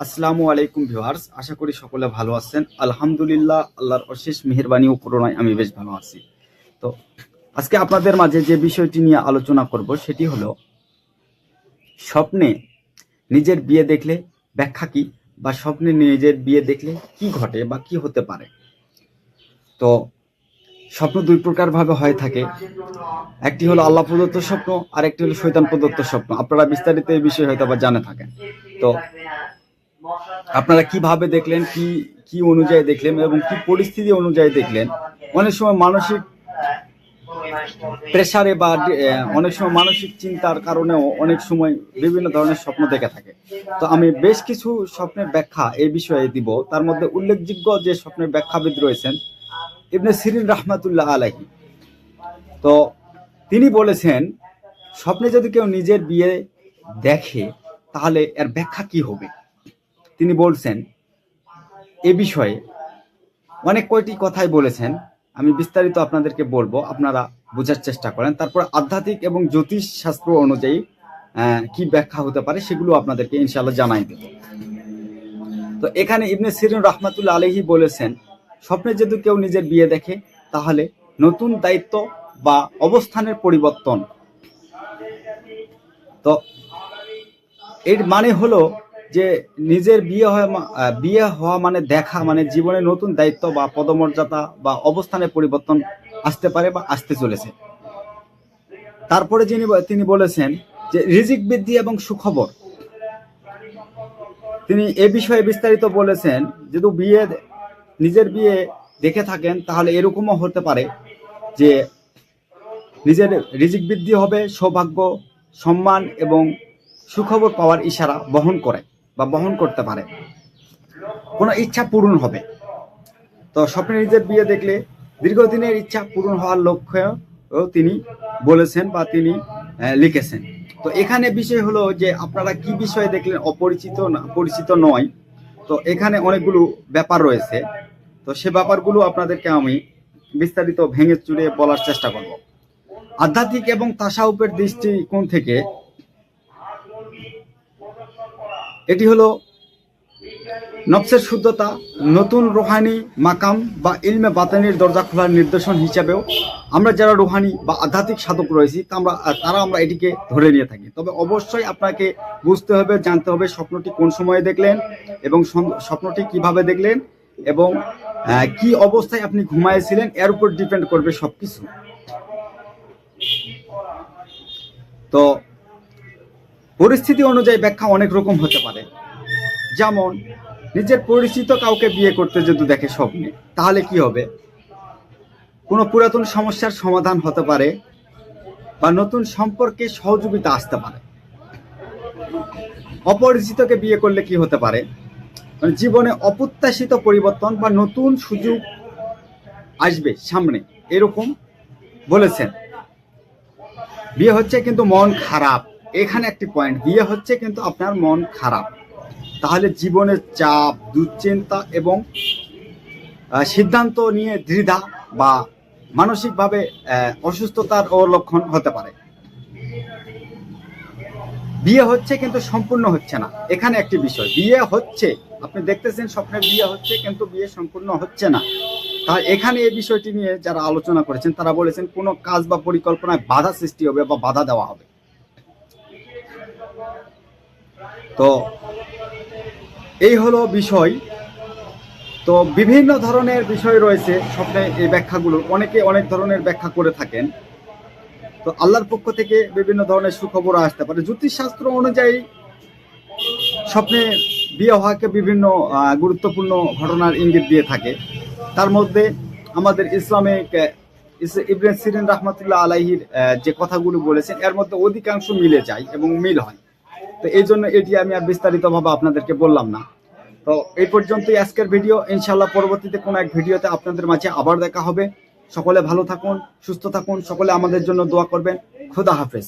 আসসালামু আলাইকুম ভিউয়ার্স, আশা করি সকলে ভালো আছেন। আলহামদুলিল্লাহ, আল্লাহর অশেষ মেহেরবানি ও করোনায় আমি বেশ ভালো আছি। তো, আজকে আপনাদের মাঝে যে বিষয়টি নিয়ে আলোচনা করব সেটি হলো, স্বপ্নে নিজের বিয়ে দেখলে ব্যাখ্যা কি বা স্বপ্নে নিজের বিয়ে দেখলে কি ঘটে বা কি হতে পারে? তো, স্বপ্ন দুই প্রকার ভাবে হয়ে থাকে। একটি হলো আল্লাহ প্রদত্ত স্বপ্ন আর একটি হলো শৈতান প্রদত্ত স্বপ্ন। আপনারা বিস্তারিত এই বিষয়ে হয়তো বা জানে থাকেন। তো আপনারা কীভাবে দেখলেন, কি কি অনুযায়ী দেখলেন এবং কি পরিস্থিতি অনুযায়ী দেখলেন? অনেক সময় মানসিক প্রেসারে বা অনেক সময় মানসিক চিন্তার কারণেও অনেক সময় বিভিন্ন ধরনের স্বপ্ন দেখে থাকে। তো আমি বেশ কিছু স্বপ্নের ব্যাখ্যা এই বিষয়ে দিব। তার মধ্যে উল্লেখযোগ্য যে স্বপ্নের ব্যাখ্যাবিদ রয়েছেন ইবনে সিরিন রহমাতুল্লাহ আলাহি তো তিনি বলেছেন, স্বপ্নে যদি কেউ নিজের বিয়ে দেখে, তাহলে এর ব্যাখ্যা কি হবে? তিনি বলছেন, এ বিষয়ে অনেক কয়টি কথাই বলেছেন। আমি বিস্তারিত আপনাদেরকে বলব, আপনারা বোঝার চেষ্টা করেন। তারপর আধ্যাত্মিক এবং জ্যোতিষ শাস্ত্র অনুযায়ী কি ব্যাখ্যা হতে পারে সেগুলো আপনাদেরকে ইনশাল্লাহ জানাই দেব। তো এখানে ইবনে সিরিন রহমাতুল্লাহ আলহি বলেছেন, স্বপ্নে যদি কেউ নিজের বিয়ে দেখে, তাহলে নতুন দায়িত্ব বা অবস্থানের পরিবর্তন। তো এর মানে হলো যে নিজের বিয়ে হওয়া বিয়ে হওয়া মানে দেখা মানে জীবনে নতুন দায়িত্ব বা পদমর্যাদা বা অবস্থানের পরিবর্তন আসতে পারে বা আসতে চলেছে। তারপরে যিনি তিনি বলেছেন যে রিজিক বৃদ্ধি এবং সুখবর। তিনি এ বিষয়ে বিস্তারিত বলেছেন যদি বিয়ে নিজের বিয়ে দেখে থাকেন, তাহলে এরকমও হতে পারে যে নিজের রিজিক বৃদ্ধি হবে, সৌভাগ্য, সম্মান এবং সুখবর পাওয়ার ইশারা বহন করে। বা বহন করতে পারে। কোনো ইচ্ছা পূরণ হবে। তো স্বপ্নে নিজের বিয়ে দেখলে দীর্ঘদিনের ইচ্ছা পূরণ হওয়ার লক্ষ্যেও তিনি বলেছেন বা তিনি লিখেছেন। তো এখানে বিষয় হলো যে আপনারা কি বিষয়ে দেখলেন অপরিচিত না, পরিচিত নয়। তো এখানে অনেকগুলো ব্যাপার রয়েছে। তো সে ব্যাপারগুলো আপনাদেরকে আমি বিস্তারিত ভেঙে চুরে বলার চেষ্টা করব। আধ্যাত্মিক এবং তাসাউপের দৃষ্টিকোণ থেকে এটি হলো নফসের শুদ্ধতা, নতুন রোহানি মাকাম বা ইলমে বাতানির দরজা খোলার নির্দেশন হিসাবেও আমরা যারা রোহানি বা আধ্যাত্মিক সাধক রয়েছি, তা আমরা তারা আমরা এটিকে ধরে নিয়ে থাকি। তবে অবশ্যই আপনাকে বুঝতে হবে, জানতে হবে স্বপ্নটি কোন সময়ে দেখলেন এবং স্বপ্নটি কীভাবে দেখলেন এবং কি অবস্থায় আপনি ঘুমাইছিলেন এর উপর ডিপেন্ড করবে সবকিছু। তো পরিস্থিতি অনুযায়ী ব্যাখ্যা অনেক রকম হতে পারে। যেমন, নিজের পরিচিত কাউকে বিয়ে করতে যদি দেখে স্বপ্নে, তাহলে কি হবে? কোনো পুরাতন সমস্যার সমাধান হতে পারে বা নতুন সম্পর্কে সহযোগিতা আসতে পারে। অপরিচিতকে বিয়ে করলে কি হতে পারে? মানে জীবনে অপ্রত্যাশিত পরিবর্তন বা নতুন সুযোগ আসবে সামনে, এরকম বলেছেন। বিয়ে হচ্ছে কিন্তু মন খারাপ। এখানে একটি পয়েন্ট বিয়ে হচ্ছে কিন্তু আপনার মন খারাপ। তাহলে জীবনের চাপ, দুশ্চিন্তা এবং সিদ্ধান্ত নিয়ে দ্বিধা বা মানসিকভাবে অসুস্থতার ও লক্ষণ হতে পারে। বিয়ে হচ্ছে কিন্তু সম্পূর্ণ হচ্ছে না। এখানে একটি বিষয়, বিয়ে হচ্ছে, আপনি দেখতেছেন স্বপ্নের বিয়ে হচ্ছে কিন্তু বিয়ে সম্পূর্ণ হচ্ছে না। তাই এখানে এই বিষয়টি নিয়ে যারা আলোচনা করেছেন, তারা বলেছেন কোনো কাজ বা পরিকল্পনায় বাধা সৃষ্টি হবে বা বাধা দেওয়া হবে। তো এই হলো বিষয়। তো বিভিন্ন ধরনের বিষয় রয়েছে স্বপ্নে এই ব্যাখ্যাগুলো। অনেকে অনেক ধরনের ব্যাখ্যা করে থাকেন। তো আল্লাহর পক্ষ থেকে বিভিন্ন ধরনের সুখবর আসতে পারে। জ্যোতিষশাস্ত্র অনুযায়ী স্বপ্নে বিয়ে হওয়াকে বিভিন্ন গুরুত্বপূর্ণ ঘটনার ইঙ্গিত দিয়ে থাকে। তার মধ্যে আমাদের ইসলামিক ইবনে সিরিন রহমতুল্লাহ আলাহির যে কথাগুলো বলেছেন, এর মধ্যে অধিকাংশ মিলে যায় এবং মিল হয়। তো এই জন্য এটি আমি আর বিস্তারিতভাবে আপনাদেরকে বললাম না। তো এই পর্যন্তই আজকের ভিডিও। ইনশাল্লাহ পরবর্তীতে কোনো এক ভিডিওতে আপনাদের মাঝে আবার দেখা হবে। সকলে ভালো থাকুন, সুস্থ থাকুন, সকলে আমাদের জন্য দোয়া করবেন। খুদা হাফেজ।